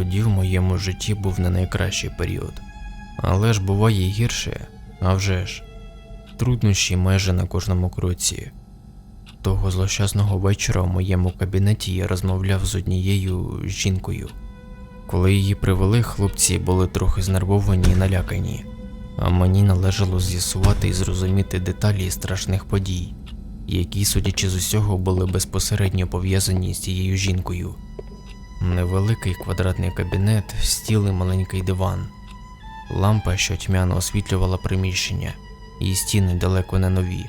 Тоді в моєму житті був не найкращий період. Але ж буває гірше, а вже ж. Труднощі майже на кожному кроці. Того злощасного вечора в моєму кабінеті я розмовляв з однією жінкою. Коли її привели, хлопці були трохи знервовані і налякані, а мені належало з'ясувати і зрозуміти деталі страшних подій, які, судячи з усього, були безпосередньо пов'язані з цією жінкою. Невеликий квадратний кабінет, стіл і маленький диван, лампа, що тьмяно освітлювала приміщення, і стіни далеко не нові.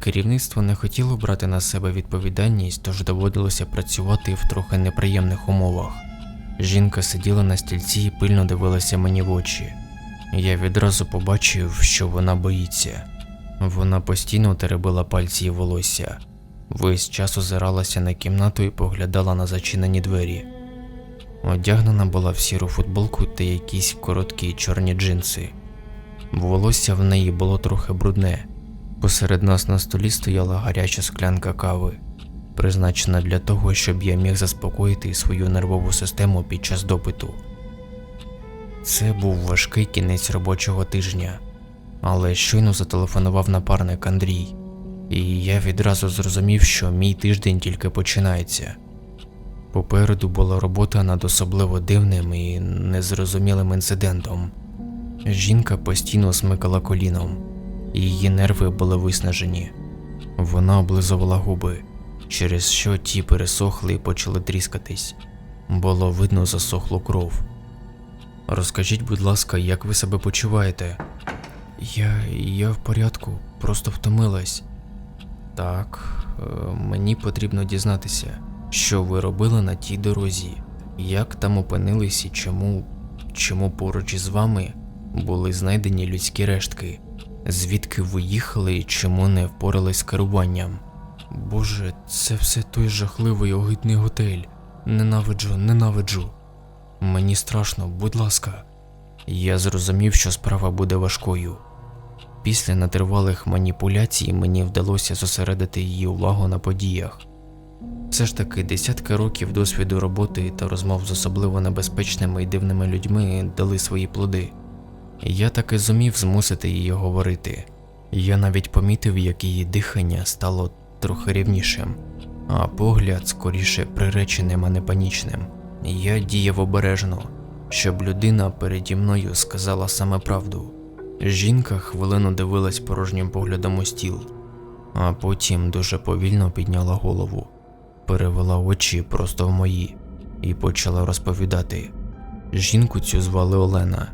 Керівництво не хотіло брати на себе відповідальність, тож доводилося працювати в трохи неприємних умовах. Жінка сиділа на стільці і пильно дивилася мені в очі. Я відразу побачив, що вона боїться. Вона постійно теребила пальці і волосся, весь час озиралася на кімнату і поглядала на зачинені двері. Одягнена була в сіру футболку та якісь короткі чорні джинси. Волосся в неї було трохи брудне. Посеред нас на столі стояла гаряча склянка кави, призначена для того, щоб я міг заспокоїти свою нервову систему під час допиту. Це був важкий кінець робочого тижня, але щойно зателефонував напарник Андрій, і я відразу зрозумів, що мій тиждень тільки починається. Попереду була робота над особливо дивним і незрозумілим інцидентом. Жінка постійно смикала коліном, її нерви були виснажені. Вона облизувала губи, через що ті пересохли і почали тріскатись. Було видно засохлу кров. Розкажіть, будь ласка, як ви себе почуваєте? Я. я в порядку, просто втомилась. Так, е, мені потрібно дізнатися, що ви робили на тій дорозі, як там опинились і чому, чому поруч із вами були знайдені людські рештки, звідки ви їхали і чому не впорались з керуванням. Боже, це все той жахливий огидний готель. Ненавиджу, ненавиджу. Мені страшно, будь ласка. Я зрозумів, що справа буде важкою. Після нетривалих маніпуляцій мені вдалося зосередити її увагу на подіях. Все ж таки, десятки років досвіду роботи та розмов з особливо небезпечними і дивними людьми дали свої плоди. Я таки зумів змусити її говорити. Я навіть помітив, як її дихання стало трохи рівнішим, а погляд скоріше приреченим, а не панічним. Я діяв обережно, щоб людина переді мною сказала саме правду. Жінка хвилину дивилась порожнім поглядом у стіл, а потім дуже повільно підняла голову, перевела очі просто в мої і почала розповідати. Жінку цю звали Олена,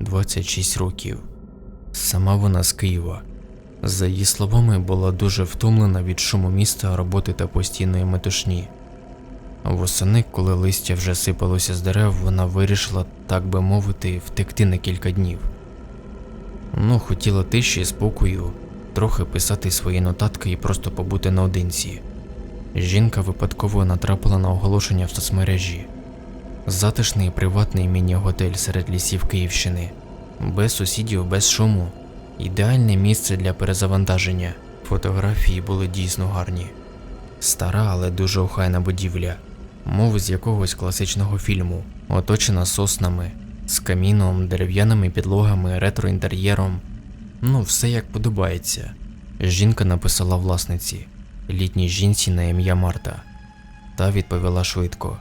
26 років. Сама вона з Києва. За її словами, була дуже втомлена від шуму міста, роботи та постійної метушні. Восени, коли листя вже сипалося з дерев, вона вирішила, так би мовити, втекти на кілька днів. Ну, хотіла тиші, спокою, трохи писати свої нотатки і просто побути наодинці. Жінка випадково натрапила на оголошення в соцмережі. Затишний приватний міні-готель серед лісів Київщини, без сусідів, без шуму, ідеальне місце для перезавантаження. Фотографії були дійсно гарні. Стара, але дуже охайна будівля, мов з якогось класичного фільму, оточена соснами, з каміном, дерев'яними підлогами, ретро-інтер'єром. Ну, все як подобається. Жінка написала власниці, літній жінці на ім'я Марта. Та відповіла швидко.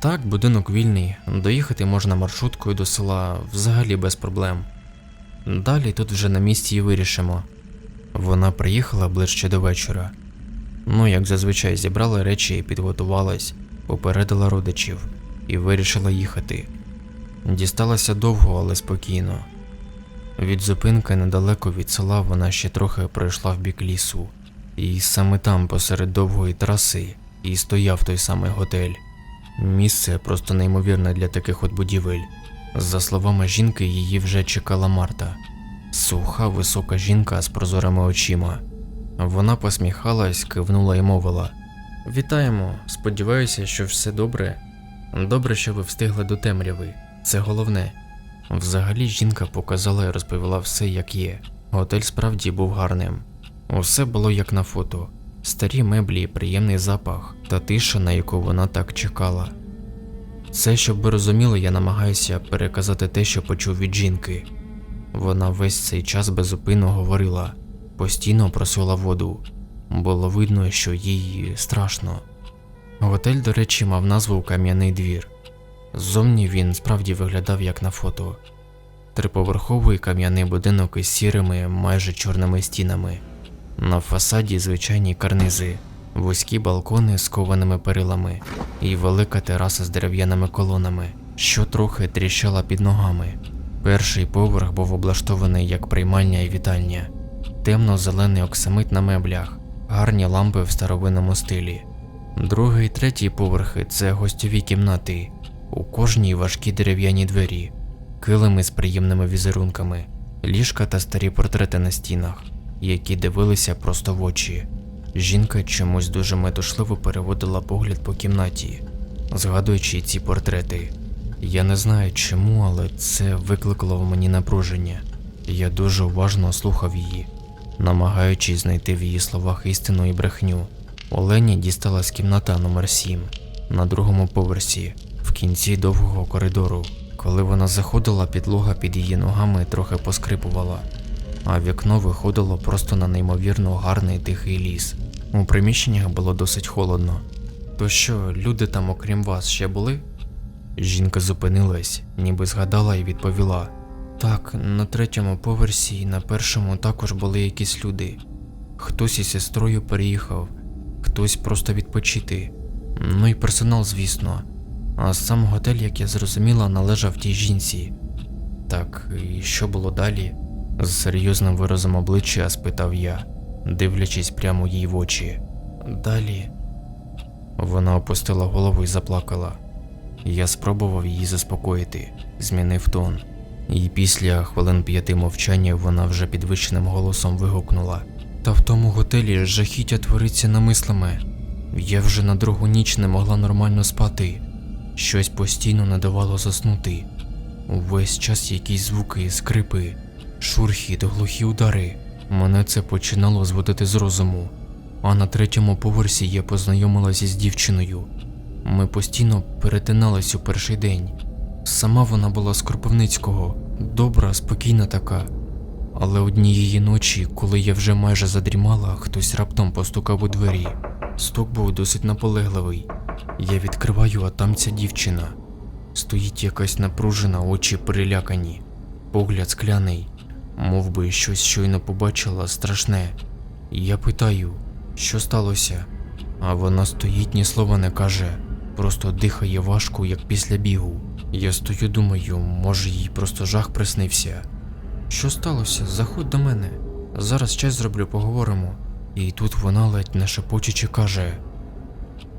Так, будинок вільний, доїхати можна маршруткою до села взагалі без проблем. Далі тут вже на місці і вирішимо. Вона приїхала ближче до вечора. Ну, як зазвичай, зібрала речі і підготувалась, попередила родичів і вирішила їхати. Дісталася довго, але спокійно. Від зупинки недалеко від села вона ще трохи пройшла в бік лісу, і саме там, посеред довгої траси, і стояв той самий готель. Місце просто неймовірне для таких от будівель. За словами жінки, її вже чекала Марта. Суха, висока жінка з прозорими очима. Вона посміхалась, кивнула і мовила: Вітаємо! Сподіваюся, що все добре. Добре, що ви встигли до темряви. Це головне. Взагалі жінка показала і розповіла все, як є. Готель справді був гарним. Усе було як на фото: старі меблі, приємний запах та тиша, на яку вона так чекала. Це, щоб ви розуміли, я намагаюся переказати те, що почув від жінки. Вона весь цей час безупинно говорила, постійно просила воду. Було видно, що їй страшно. Готель, до речі, мав назву Кам'яний двір. Ззовні він справді виглядав як на фото. Триповерховий кам'яний будинок із сірими, майже чорними стінами. На фасаді звичайні карнизи, вузькі балкони з кованими перилами і велика тераса з дерев'яними колонами, що трохи тріщала під ногами. Перший поверх був облаштований як приймальня і вітальня, темно-зелений оксамит на меблях, гарні лампи в старовинному стилі. Другий і третій поверхи це гостьові кімнати, у кожній важкі дерев'яні двері, килими з приємними візерунками, ліжка та старі портрети на стінах, які дивилися просто в очі. Жінка чомусь дуже метушливо переводила погляд по кімнаті, згадуючи ці портрети. Я не знаю чому, але це викликало в мені напруження. Я дуже уважно слухав її, намагаючись знайти в її словах істину і брехню. Олені дісталась кімната номер 7 на другому поверсі, кінці довгого коридору. Коли вона заходила, підлога під її ногами трохи поскрипувала, а вікно виходило просто на неймовірно гарний тихий ліс. У приміщеннях було досить холодно. То що, люди там, окрім вас, ще були? Жінка зупинилась, ніби згадала і відповіла: Так, на третьому поверсі і на першому також були якісь люди. Хтось із сестрою переїхав, хтось просто відпочити. Ну і персонал, звісно. А сам готель, як я зрозуміла, належав тій жінці. Так, і що було далі? З серйозним виразом обличчя спитав я, дивлячись прямо їй в очі. Далі. Вона опустила голову і заплакала. Я спробував її заспокоїти, змінив тон. І після хвилин п'яти мовчання вона вже підвищеним голосом вигукнула. Та в тому готелі жахіття твориться намислами. Я вже на другу ніч не могла нормально спати. Щось постійно не давало заснути. Увесь час якісь звуки, скрипи, шурхіт, глухі удари. Мене це починало зводити з розуму. А на третьому поверсі я познайомилася з дівчиною. Ми постійно перетинались у перший день. Сама вона була з Кропивницького, добра, спокійна така. Але однієї ночі, коли я вже майже задрімала, хтось раптом постукав у двері. Стук був досить наполегливий. Я відкриваю, а там ця дівчина. Стоїть якась напружена, очі перелякані, погляд скляний, мов би щось щойно побачила страшне. Я питаю, що сталося? А вона стоїть, ні слова не каже, просто дихає важко, як після бігу. Я стою, думаю, може їй просто жах приснився. Що сталося? Заходь до мене. Зараз час зроблю, поговоримо. І тут вона ледь не шепочучи каже: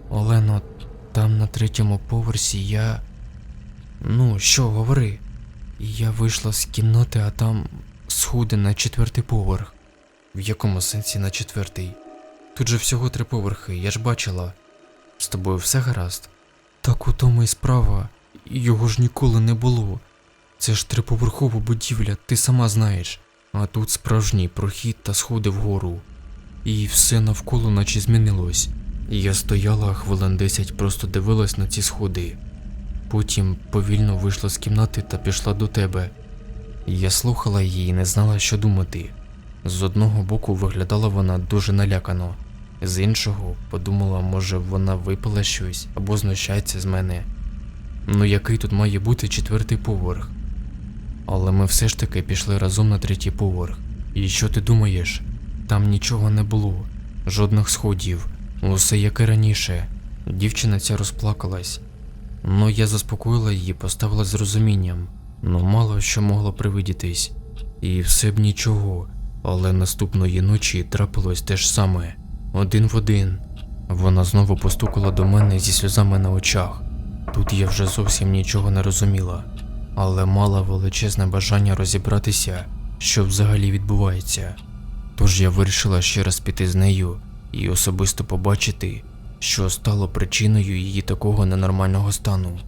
Олено, там на третьому поверсі я. Ну, що, говори? Я вийшла з кімнати, а там сходи на четвертий поверх. В якому сенсі на четвертий? Тут же всього три поверхи, я ж бачила. З тобою все гаразд? Так у тому і справа. Його ж ніколи не було. Це ж триповерхова будівля, ти сама знаєш. А тут справжній прохід та сходи вгору. І все навколо наче змінилось. Я стояла хвилин десять, просто дивилась на ці сходи. Потім повільно вийшла з кімнати та пішла до тебе. Я слухала її і не знала, що думати. З одного боку виглядала вона дуже налякано, з іншого подумала, може вона випила щось або знущається з мене. Ну який тут має бути четвертий поверх? Але ми все ж таки пішли разом на третій поверх. І що ти думаєш? Там нічого не було, жодних сходів, усе як і раніше. Дівчина ця розплакалась. Ну я заспокоїла її, поставила з розумінням. Ну мало що могло привидітись. І все б нічого. Але наступної ночі трапилось те ж саме, один в один. Вона знову постукала до мене зі сльозами на очах. Тут я вже зовсім нічого не розуміла, але мала величезне бажання розібратися, що взагалі відбувається. Тож я вирішила ще раз піти з нею і особисто побачити, що стало причиною її такого ненормального стану.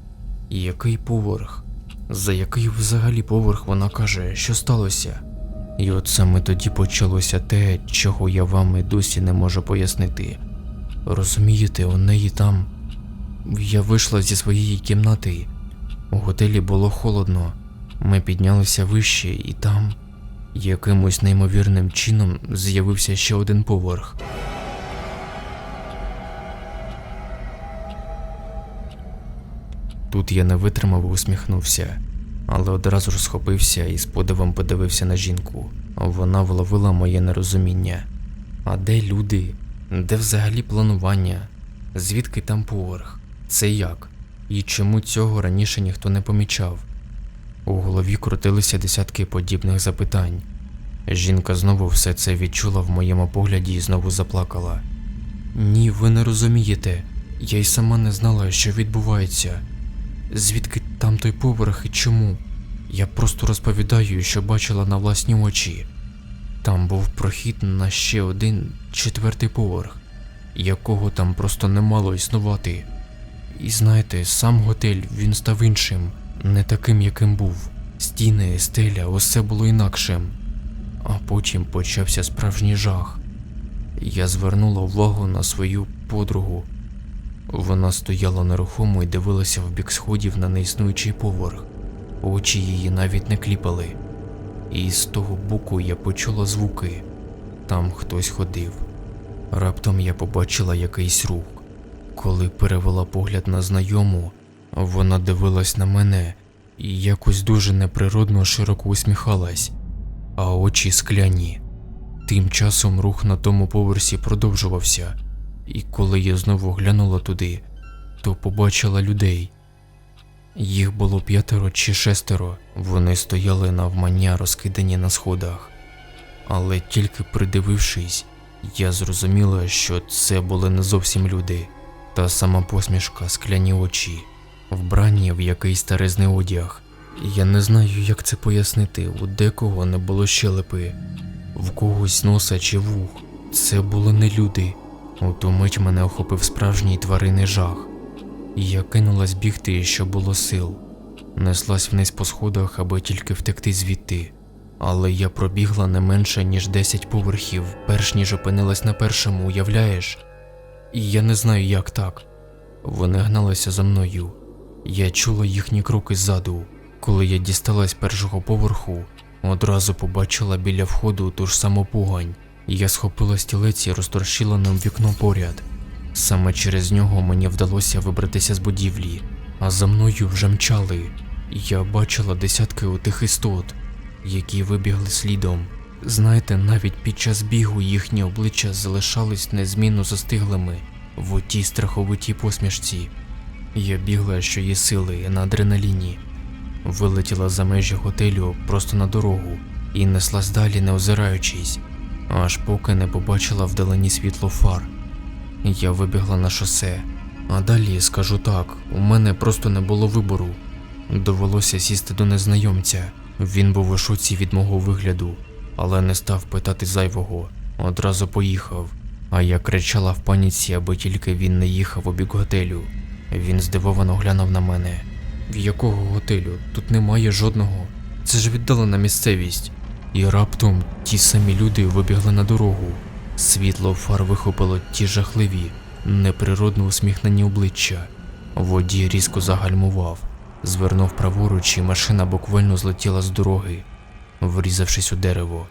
І який поверх, за який взагалі поверх вона каже, що сталося. І от саме тоді почалося те, чого я вам і досі не можу пояснити. Розумієте, у неї там Я вийшла зі своєї кімнати. У готелі було холодно. Ми піднялися вище, і там якимось неймовірним чином з'явився ще один поверх. Тут я не витримав і усміхнувся, але одразу ж схопився і з подивом подивився на жінку. Вона вловила моє нерозуміння. А де люди? Де взагалі планування? Звідки там поверх? Це як? І чому цього раніше ніхто не помічав? У голові крутилися десятки подібних запитань. Жінка знову все це відчула в моєму погляді і знову заплакала. Ні, ви не розумієте. Я й сама не знала, що відбувається. Звідки там той поверх і чому? Я просто розповідаю, що бачила на власні очі. Там був прохід на ще один четвертий поверх, якого там просто не мало існувати. І знаєте, сам готель він став іншим, не таким, яким був. Стіни, стеля, усе було інакшим. А потім почався справжній жах. Я звернула увагу на свою подругу. Вона стояла нерухомо і дивилася в бік сходів на неіснуючий поверх. Очі її навіть не кліпали. І з того боку я почула звуки. Там хтось ходив. Раптом я побачила якийсь рух. Коли перевела погляд на знайому, вона дивилась на мене і якось дуже неприродно широко усміхалась, а очі скляні. Тим часом рух на тому поверсі продовжувався, і коли я знову глянула туди, то побачила людей. Їх було п'ятеро чи шестеро, вони стояли навмання розкидані на сходах. Але тільки придивившись, я зрозуміла, що це були не зовсім люди, та сама посмішка, скляні очі, вбрані в якийсь старезний одяг. Я не знаю, як це пояснити, у декого не було щелепи, в когось носа чи вух. Це були не люди. У ту мить мене охопив справжній тваринний жах. Я кинулась бігти, що було сил. Неслась вниз по сходах, аби тільки втекти звідти. Але я пробігла не менше, ніж 10 поверхів, перш ніж опинилась на першому, уявляєш? І я не знаю, як так. Вони гналися за мною. Я чула їхні кроки ззаду. Коли я дісталась першого поверху, одразу побачила біля входу ту ж саму пугань. Я схопила стілець і розтрощила нам вікно поряд. Саме через нього мені вдалося вибратися з будівлі, а за мною вже мчали. Я бачила десятки отих істот, які вибігли слідом. Знаєте, навіть під час бігу їхні обличчя залишались незмінно застиглими в отій страховитій посмішці. Я бігла, що є сили на адреналіні, вилетіла за межі готелю просто на дорогу і неслась далі, не озираючись, аж поки не побачила вдалині світло фар. Я вибігла на шосе, а далі скажу так: у мене просто не було вибору. Довелося сісти до незнайомця. Він був у шоці від мого вигляду, але не став питати зайвого, одразу поїхав. А я кричала в паніці, аби тільки він не їхав у бік готелю. Він здивовано глянув на мене. В якого готелю? Тут немає жодного. Це ж віддалена місцевість. І раптом ті самі люди вибігли на дорогу. Світло фар вихопило ті жахливі, неприродно усміхнені обличчя. Водій різко загальмував, звернув праворуч, і машина буквально злетіла з дороги, врізавшись у дерево.